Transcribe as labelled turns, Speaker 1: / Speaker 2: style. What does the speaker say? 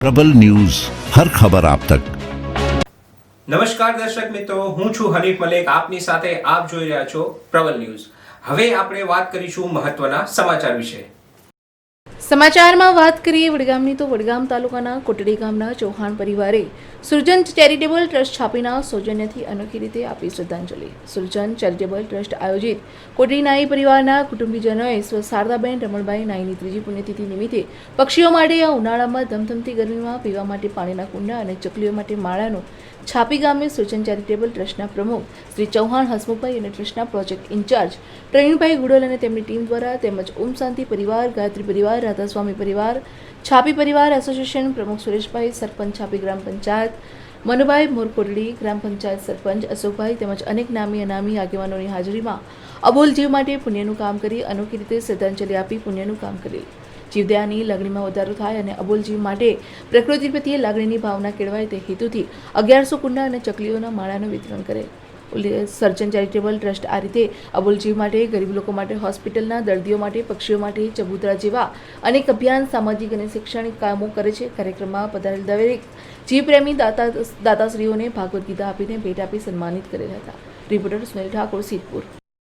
Speaker 1: પ્રબલ news, હર ખબર આપ તક.
Speaker 2: નમસ્કાર દર્શક મિત્રો, હું છું હનીફ મલેક. આપની સાથે આપ જોઈ રહ્યા છો પ્રબલ ન્યૂઝ. હવે આપણે વાત કરીશું મહત્વના સમાચાર વિશે.
Speaker 3: સમાચારમાં વાત કરીએ વડગામની તો વડગામ તાલુકાના કોટડી ગામના ચૌહાણ પરિવારે સૃજન ચેરિટેબલ ટ્રસ્ટ છાપીના સૌજન્યથી અનોખી રીતે આપી શ્રદ્ધાંજલિ. સૃજન ચેરિટેબલ ટ્રસ્ટ આયોજિત કોટડી નાઈ પરિવારના કુટુંબીજનોએ સ્વ શારદાબેન, રમણભાઈ નાઈની ત્રીજી પુણ્યતિથિ નિમિત્તે પક્ષીઓ માટે આ ઉનાળામાં ધમધમતી ગરમીમાં પીવા માટે પાણીના કુંડા અને ચકલીઓ માટે માળાનું છાપી ગામે સૃજન ચેરિટેબલ ટ્રસ્ટના પ્રમુખ શ્રી ચૌહાણ હસમુખભાઈ અને ટ્રસ્ટના પ્રોજેક્ટ ઇન્ચાર્જ પ્રવીણભાઈ ગુડલ અને તેમની ટીમ દ્વારા તેમજ ઓમ શાંતિ પરિવાર, ગાયત્રી પરિવાર રાધાસ્વામી પરિવાર, છાપી પરિવાર એસોસિએશન પ્રમુખ સુરેશભાઈ, સરપંચ છાપી ગ્રામ પંચાયત, મનુભાઈ મોરકોટડી, ગ્રામ પંચાયત સરપંચ અશોકભાઈ તેમજ અનેક નામી અનામી આગેવાનોની હાજરીમાં અબોલ જીવ માટે પુણ્યનું કામ કરી અનોખી રીતે શ્રદ્ધાંજલિ આપી પુણ્યનું કામ કરેલ જીવદયાની લાગણીમાં વધારો થાય અને અબોલ જીવ માટે પ્રકૃતિ પ્રત્યે લાગણીની ભાવના કેળવાય તે હેતુથી અગિયારસો કુંડા અને ચકલીઓના માળાનું વિતરણ ઉલ્લે- સર્જન ચેરિટેબલ ટ્રસ્ટ આ રીતે અબોલજીવ માટે, ગરીબ લોકો માટે, હોસ્પિટલના દર્દીઓ માટે, પક્ષીઓ માટે, ચબૂતરા જેવા અનેક અભિયાન, સામાજિક અને શૈક્ષણિક કામો કરે છે. કાર્યક્રમમાં પધારેલ દરેક જીવપ્રેમી દાતા, દાતાશ્રીઓને ભાગવદ્ ગીતા આપીને ભેટ આપી સન્માનિત કરેલ હતા. રિપોર્ટર સુનિલ ઠાકોર, સિદ્ધપુર.